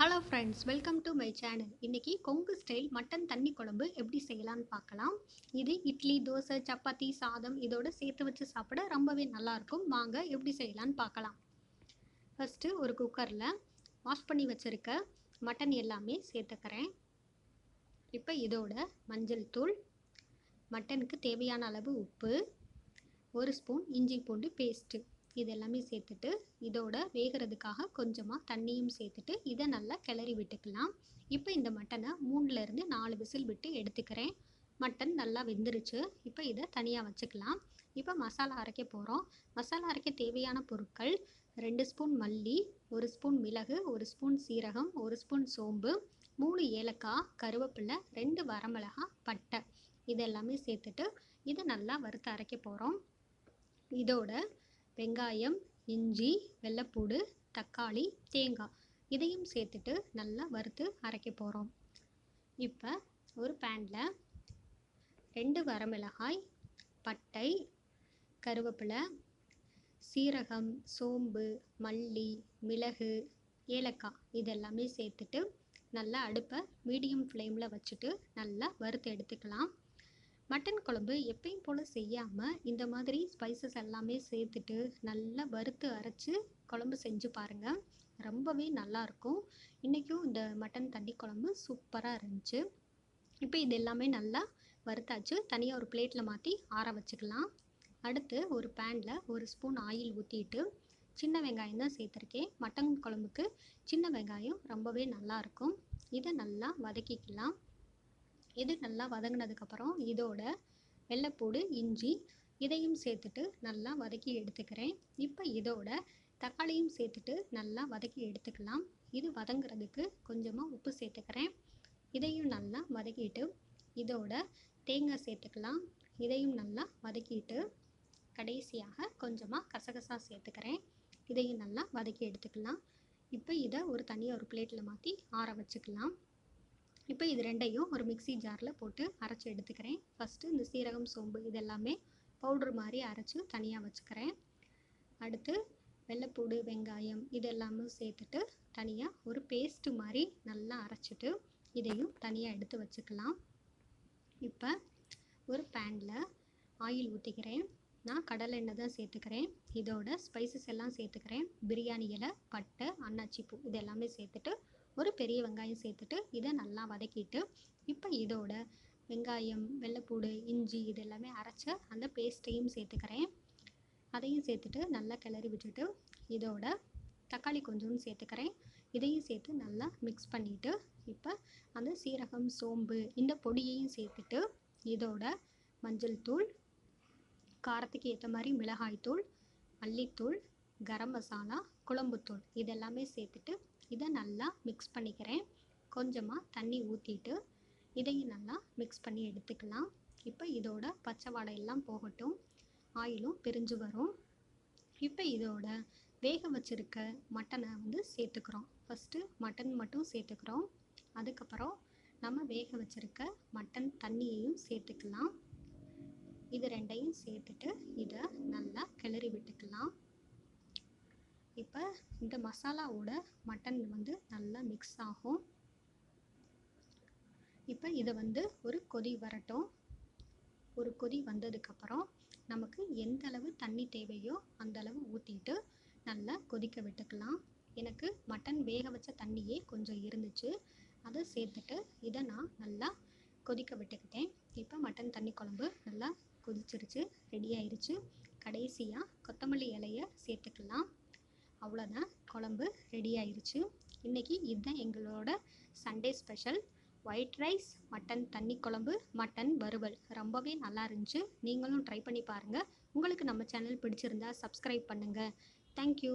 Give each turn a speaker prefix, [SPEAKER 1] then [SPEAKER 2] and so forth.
[SPEAKER 1] Hello friends welcome to my channel Kongu Kongu style mutton தண்ணி குழம்பு எப்படி செய்யலாம்னு பார்க்கலாம். இது இட்லி தோசை சப்பாத்தி சாதம் இதோடு சேர்த்து வச்சு சாப்பிட ரொம்பவே நல்லாயிருக்கும் வாங்க எப்படி செய்யலான்னு பார்க்கலாம். ஃபஸ்ட்டு ஒரு குக்கரில் வாஷ் பண்ணி வச்சுருக்க மட்டன் எல்லாமே சேர்த்துக்கிறேன். இப்போ இதோட மஞ்சள் தூள் மட்டனுக்கு தேவையான அளவு உப்பு ஒரு ஸ்பூன் இஞ்சி பூண்டு பேஸ்ட்டு இது எல்லாமே சேர்த்துட்டு இதோட வேகிறதுக்காக கொஞ்சமாக தண்ணியும் சேர்த்துட்டு இதை நல்லா கிளறி விட்டுக்கலாம். இப்போ இந்த மட்டனை மூணுலேருந்து நாலு விசில் விட்டு எடுத்துக்கிறேன். மட்டன் நல்லா வெந்துருச்சு. இப்போ இதை தனியாக வச்சுக்கலாம். இப்போ மசாலா அரைக்க போகிறோம் மசாலா அரைக்க தேவையான பொருட்கள் ரெண்டு ஸ்பூன் மல்லி ஒரு ஸ்பூன் மிளகு ஒரு ஸ்பூன் சீரகம் ஒரு ஸ்பூன் சோம்பு மூணு ஏலக்காய் கருவேப்பிலை ரெண்டு வரமிளகாய் பட்டை. இது எல்லாமே சேர்த்துட்டு இதை நல்லா வறுத்து அரைக்க போகிறோம் இதோட வெங்காயம் இஞ்சி வெள்ளைப்பூடு தக்காளி தேங்காய் இதையும் சேர்த்துட்டு நல்லா வறுத்து அரைக்க போகிறோம் இப்போ ஒரு பேனில் ரெண்டு வரமிளகாய் பட்டை கருவேப்பிலை சீரகம் சோம்பு மல்லி மிளகு ஏலக்காய் இதெல்லாமே சேர்த்துட்டு நல்லா அடுப்பை மீடியம் ஃப்ளேமில் வச்சுட்டு நல்லா வறுத்து எடுத்துக்கலாம். மட்டன் குழம்பு எப்பயும் போல் செய்யாமல் இந்த மாதிரி ஸ்பைசஸ் எல்லாமே சேர்த்துட்டு நல்லா வறுத்து அரைச்சி குழம்பு செஞ்சு பாருங்கள் ரொம்பவே நல்லாயிருக்கும் இன்றைக்கும் இந்த மட்டன் தண்ணி குழம்பு சூப்பராக இருந்துச்சு. இப்போ இது எல்லாமே நல்லா வறுத்தாச்சு. தனியாக ஒரு பிளேட்டில் மாற்றி ஆற வச்சுக்கலாம். அடுத்து ஒரு பேனில் ஒரு ஸ்பூன் ஆயில் ஊற்றிட்டு சின்ன வெங்காயம் தான் சேர்த்துருக்கேன். மட்டன் குழம்புக்கு சின்ன வெங்காயம் ரொம்பவே நல்லாயிருக்கும் இதை நல்லா வதக்கிக்கலாம். இது நல்லா வதங்கினதுக்கப்புறம் இதோட வெள்ளைப்பூடு இஞ்சி இதையும் சேர்த்துட்டு நல்லா வதக்கி எடுத்துக்கிறேன். இப்போ இதோட தக்காளியும் சேர்த்துட்டு நல்லா வதக்கி எடுத்துக்கலாம். இது வதங்குறதுக்கு கொஞ்சமாக உப்பு சேர்த்துக்கிறேன். இதையும் நல்லா வதக்கிட்டு இதோட தேங்காய் சேர்த்துக்கலாம். இதையும் நல்லா வதக்கிட்டு கடைசியாக கொஞ்சமாக கசகசா சேர்த்துக்கிறேன். இதையும் நல்லா வதக்கி எடுத்துக்கலாம். இப்போ இதை ஒரு தனியாக ஒரு பிளேட்டில் மாற்றி ஆற வச்சுக்கலாம். இப்போ இது ரெண்டையும் ஒரு மிக்சி ஜாரில் போட்டு அரைச்சி எடுத்துக்கிறேன். ஃபஸ்ட்டு இந்த சீரகம் சோம்பு இதெல்லாமே பவுட்ரு மாதிரி அரைச்சி தனியாக வச்சுக்கிறேன். அடுத்து வெள்ளைப்பூடு வெங்காயம் இதெல்லாமும் சேர்த்துட்டு தனியாக ஒரு பேஸ்ட்டு மாதிரி நல்லா அரைச்சிட்டு இதையும் தனியாக எடுத்து வச்சுக்கலாம். இப்போ ஒரு பேனில் ஆயில் ஊற்றிக்கிறேன் நான் கடலை எண்ணெய் தான் சேர்த்துக்கிறேன். இதோட ஸ்பைசஸ் எல்லாம் சேர்த்துக்கிறேன். பிரியாணி இலை பட்டை அன்னாச்சி பூ இது எல்லாமே சேர்த்துட்டு ஒரு பெரிய வெங்காயம் சேர்த்துட்டு இதை நல்லா வதக்கிட்டு இப்போ இதோட வெங்காயம் வெள்ளைப்பூடு இஞ்சி இது எல்லாமே அரைச்ச அந்த பேஸ்ட்டையும் சேர்த்துக்கிறேன். அதையும் சேர்த்துட்டு நல்லா கிளறி விட்டுட்டு இதோட தக்காளி கொஞ்சம் சேர்த்துக்கிறேன். இதையும் சேர்த்து நல்லா மிக்ஸ் பண்ணிவிட்டு இப்போ அந்த சீரகம் சோம்பு இந்த பொடியையும் சேர்த்துட்டு இதோட மஞ்சள் தூள் காரத்துக்கு ஏற்ற மாதிரி மிளகாய் தூள் மல்லித்தூள் கரம் மசாலா குழம்புத்தூள் இதெல்லாமே சேர்த்துட்டு இதை நல்லா மிக்ஸ் பண்ணிக்கிறேன். கொஞ்சமாக தண்ணி ஊற்றிட்டு இதையும் நல்லா மிக்ஸ் பண்ணி எடுத்துக்கலாம். இப்போ இதோட பச்சை வாடை எல்லாம் போகட்டும். ஆயிலும் பிரிஞ்சு வரும். இப்போ இதோட வேக வச்சுருக்க மட்டனை வந்து சேர்த்துக்கிறோம். ஃபஸ்ட்டு மட்டன் மட்டும் சேர்த்துக்கிறோம். அதுக்கப்புறம் நம்ம வேக வச்சுருக்க மட்டன் தண்ணியையும் சேர்த்துக்கலாம். இது ரெண்டையும் சேர்த்துட்டு இதை நல்லா கிளறி விட்டுக்கலாம் இப்போ இந்த மசாலாவோட மட்டன் வந்து நல்லா மிக்ஸ் ஆகும். இப்போ இதை வந்து ஒரு கொதி வரட்டும். ஒரு கொதி வந்ததுக்கப்புறம் நமக்கு எந்த அளவு தண்ணி தேவையோ அந்த அளவு ஊற்றிட்டு நல்லா கொதிக்க விட்டுக்கலாம். எனக்கு மட்டன் வேக வச்ச தண்ணியே கொஞ்சம் இருந்துச்சு. அதை சேர்த்துட்டு இதை நான் நல்லா கொதிக்க விட்டுக்கிட்டேன். இப்போ மட்டன் தண்ணி குழம்பு நல்லா கொதிச்சிருச்சு ரெடி ஆயிடுச்சு கடைசியாக கொத்தமல்லி இலையை சேர்த்துக்கலாம். அவ்வளோதான் குழம்பு ரெடி ஆயிடுச்சு இன்றைக்கி இதுதான் எங்களோட Sunday special white rice mutton தண்ணி குழம்பு மட்டன் வறுவல். ரொம்பவே நல்லா இருந்துச்சு. நீங்களும் ட்ரை பண்ணி பாருங்கள் உங்களுக்கு நம்ம சேனல் பிடிச்சிருந்தா சப்ஸ்கிரைப் பண்ணுங்கள் தேங்க்யூ